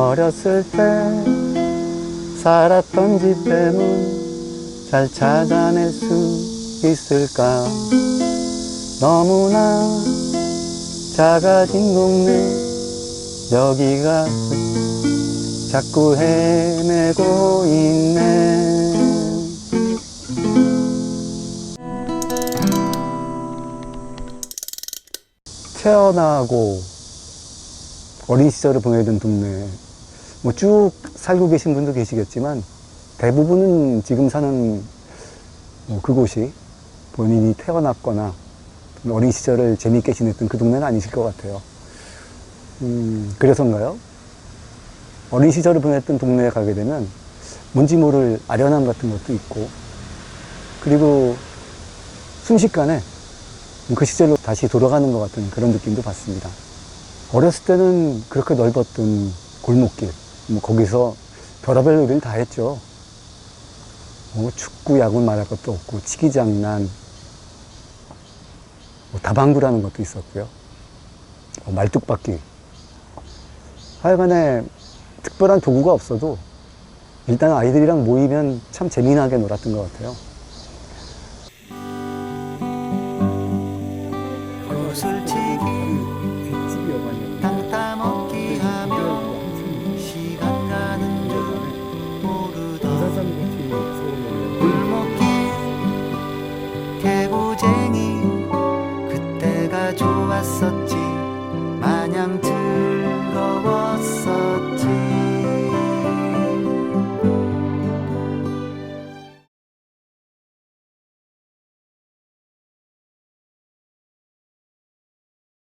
어렸을 때 살았던 집 때문 잘 찾아낼 수 있을까? 너무나 작아진 동네 여기가 자꾸 헤매고 있네. 태어나고 어린 시절을 보내던 동네 뭐 쭉 살고 계신 분도 계시겠지만 대부분은 지금 사는 뭐 그곳이 본인이 태어났거나 어린 시절을 재미있게 지냈던 그 동네는 아니실 것 같아요. 음, 그래서인가요? 어린 시절을 보냈던 동네에 가게 되면 뭔지 모를 아련함 같은 것도 있고 그리고 순식간에 그 시절로 다시 돌아가는 것 같은 그런 느낌도 받습니다. 어렸을 때는 그렇게 넓었던 골목길, 뭐 거기서 별의별 놀이를 다 했죠. 뭐 축구, 야구 말할 것도 없고, 치기 장난, 뭐 다방구라는 것도 있었고요. 뭐 말뚝박기. 하여간에 특별한 도구가 없어도 일단 아이들이랑 모이면 참 재미나게 놀았던 것 같아요. 구슬치기